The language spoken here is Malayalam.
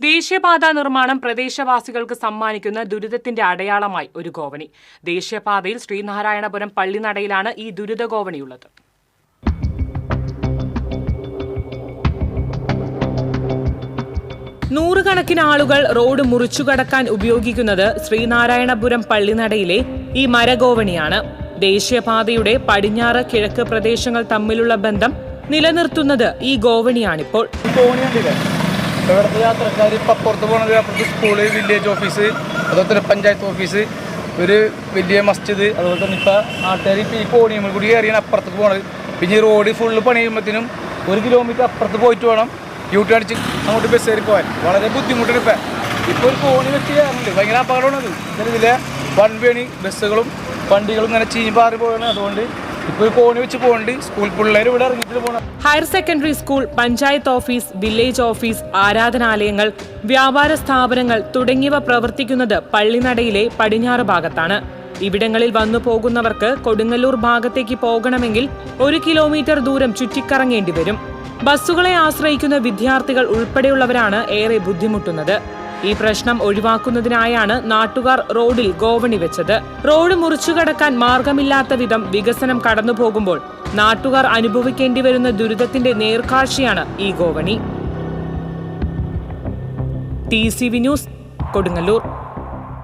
ദേശീയപാത നിർമ്മാണം പ്രദേശവാസികൾക്ക് സമ്മാനിക്കുന്ന ദുരിതത്തിന്റെ അടയാളമായി ഒരു ഗോവണി. ദേശീയപാതയിൽ ശ്രീനാരായണപുരം പള്ളിനടയിലാണ് ഈ ദുരിത ഗോവണിയുള്ളത്. നൂറുകണക്കിന് ആളുകൾ റോഡ് മുറിച്ചുകടക്കാൻ ഉപയോഗിക്കുന്നത് ശ്രീനാരായണപുരം പള്ളിനടയിലെ ഈ മരഗോവണിയാണ്. ദേശീയപാതയുടെ പടിഞ്ഞാറ് കിഴക്ക് പ്രദേശങ്ങൾ തമ്മിലുള്ള ബന്ധം നിലനിർത്തുന്നത് ഈ ഗോവണിയാണിപ്പോൾ. ഗോവണി ഇവിടുത്തെ യാത്രക്കാർ ഇപ്പം അപ്പുറത്ത് പോകണമെങ്കിൽ അപ്പുറത്ത് സ്കൂൾ വില്ലേജ് ഓഫീസ് അതുപോലെ തന്നെ പഞ്ചായത്ത് ഓഫീസ് ഒരു വലിയ മസ്ജിദ് അതുപോലെ തന്നെ ഇപ്പം നാട്ടുകാർ ഇപ്പം ഈ കോണിയമ്മൽ കൂടി കയറിയാണ് അപ്പുറത്തേക്ക് പോകണത് പിന്നെ ഈ റോഡ് ഫുള്ള് പണി ചെയ്യുമ്പോഴത്തേനും ഒരു കിലോമീറ്റർ അപ്പുറത്ത് പോയിട്ട് വേണം യൂട്ടി അടിച്ച് അങ്ങോട്ട് ബസ് കയറി പോകാൻ വളരെ ബുദ്ധിമുട്ടാണ് ഇപ്പം. ഇപ്പോൾ ഒരു കോണി വെച്ച് കയറുന്നുണ്ട് ഭയങ്കര അപകടമാണത്. ഇതിലെ വൺ വേണി ബസ്സുകളും വണ്ടികളും ഇങ്ങനെ ചീഞ്ഞ് പാറി പോകണം അതുകൊണ്ട് higher secondary school panchayat office village office ആരാധനാലയങ്ങൾ വ്യാപാര സ്ഥാപനങ്ങൾ തുടങ്ങിയവ പ്രവർത്തിക്കുന്നത് പള്ളിനടയിലെ പടിഞ്ഞാറ് ഭാഗത്താണ്. ഇവിടങ്ങളിൽ വന്നു പോകുന്നവർക്ക് കൊടുങ്ങല്ലൂർ ഭാഗത്തേക്ക് പോകണമെങ്കിൽ ഒരു കിലോമീറ്റർ ദൂരം ചുറ്റിക്കറങ്ങേണ്ടി വരും. ബസ്സുകളെ ആശ്രയിക്കുന്ന വിദ്യാർത്ഥികൾ ഉൾപ്പെടെയുള്ളവരാണ് ഏറെ ബുദ്ധിമുട്ടുന്നത്. ഈ പ്രശ്നം ഒഴിവാക്കുന്നതിനായാണ് നാട്ടുകാർ റോഡിൽ ഗോവണി വെച്ചത്. റോഡ് മുറിച്ചുകടക്കാൻ മാർഗമില്ലാത്ത വിധം വികസനം കടന്നുപോകുമ്പോൾ നാട്ടുകാർ അനുഭവിക്കേണ്ടി വരുന്ന ദുരിതത്തിന്റെ നേർക്കാഴ്ചയാണ് ഈ ഗോവണി. T C V news Kodungallur.